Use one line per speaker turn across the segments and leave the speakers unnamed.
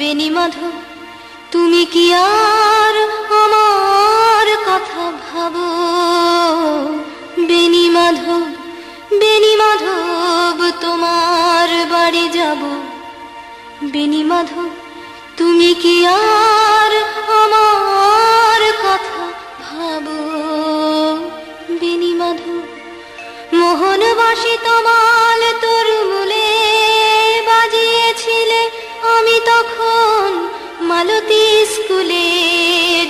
বেনি মাধব তুমি কি আর আমার কথা ভাবো? বেনি মাধব বেনি মাধব, তোমার বাড়ি যাব। বেনি মাধব তুমি কি আর আমার কথা ভাবো? বেনি মাধব মোহনবাসী তোমাল মালতী স্কুলে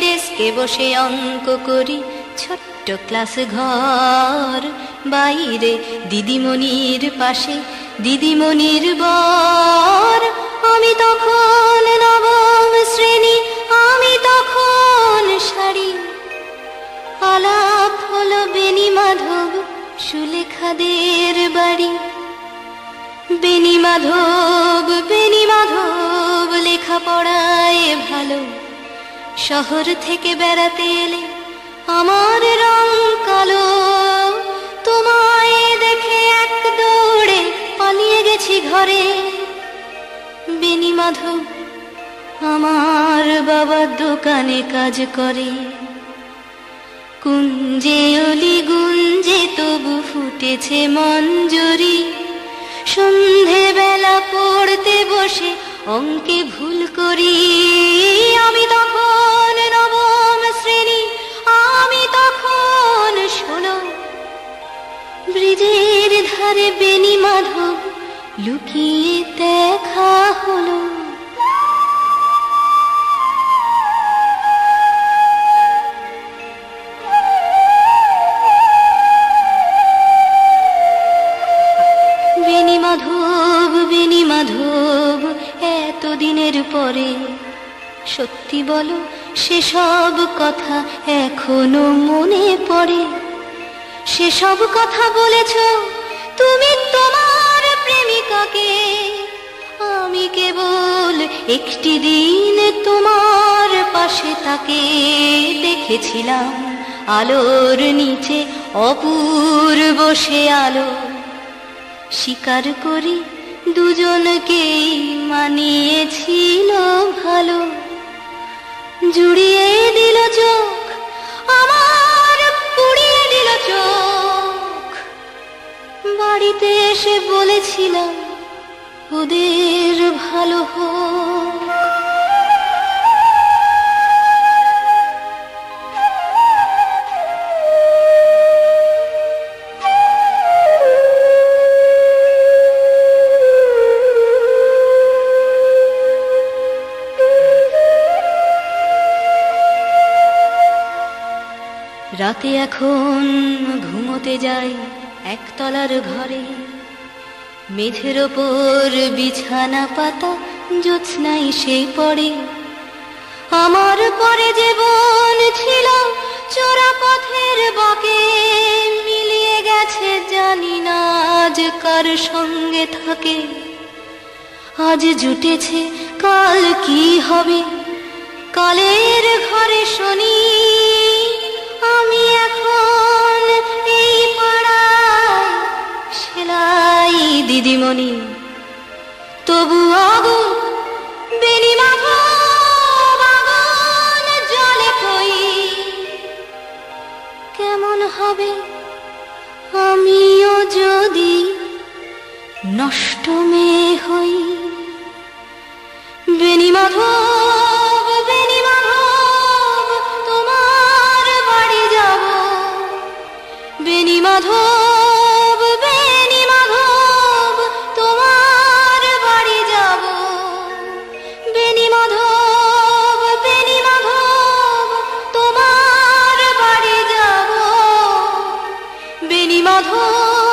ডেস্কে বসে অঙ্ক করি, ছোট্ট ক্লাস ঘর। বাইরে দিদিমণির পাশে দিদিমণির বর। আমি তখন নবম শ্রেণি, আমি তখন শাড়ি। আলাপ হলো বেনি মাধব সুলেখাদের বাড়ি। বেনি মাধব বেনি মাধব ভালো। শহর থেকে বেড়াতে এলে আমার রং কালো। তোমায় দেখে এক দৌড়ে পালিয়ে গেছি ঘরে। বেনি মাধব আমার বাবা দোকানে কাজ করে। কুঞ্জে অলি গুঞ্জে তবু ফুটেছে মঞ্জুরি। সন্ধে বেলা পড়তে বসে অঙ্কে ভুল করি। আমি তখন নবম শ্রেণি, আমি তখন শোনো ব্রিজের ধারে বেনি মাধব লুকিয়ে দেখা হলো। এতদিনের পরে। সত্যি বলো, সেসব কথা এখনও মনে পড়ে। সেসব কথা বলেছ, তুমি তোমার প্রেমিকাকে। আমি কেবল একটি দিন তোমার পাশে তাকে দেখেছিলাম। আলোর নিচে অপূর্ব সে আলো। স্বীকার করি দুজনকেই মানিয়েছিল ভালো। জুড়িয়ে দিল চোখ, আমার পুড়িয়ে দিল চোখ। বাড়িতে এসে বলেছিলাম, ওদের ভালো হোক। রাতে এখন ঘুমোতে যাই একতলার ঘরে। মেঝের ওপর বিছানা পাতা জ্যোৎস্নাই সেই পড়ে। আমার পরে যে বোন ছিল চোরা পথের বাকে মিলিয়ে গেছে, জানি না আজ কার সঙ্গে থাকে। আজ জুটেছে, কাল কি হবে? কালের ঘরে শুনি দিদিমণি তবু আগুন জলে কই কেমন হবে? আমিও যদি নষ্ট মেয়ে হই। বেনি মাধব তোমার বাড়ি যাব। বেনি মাধব 交通。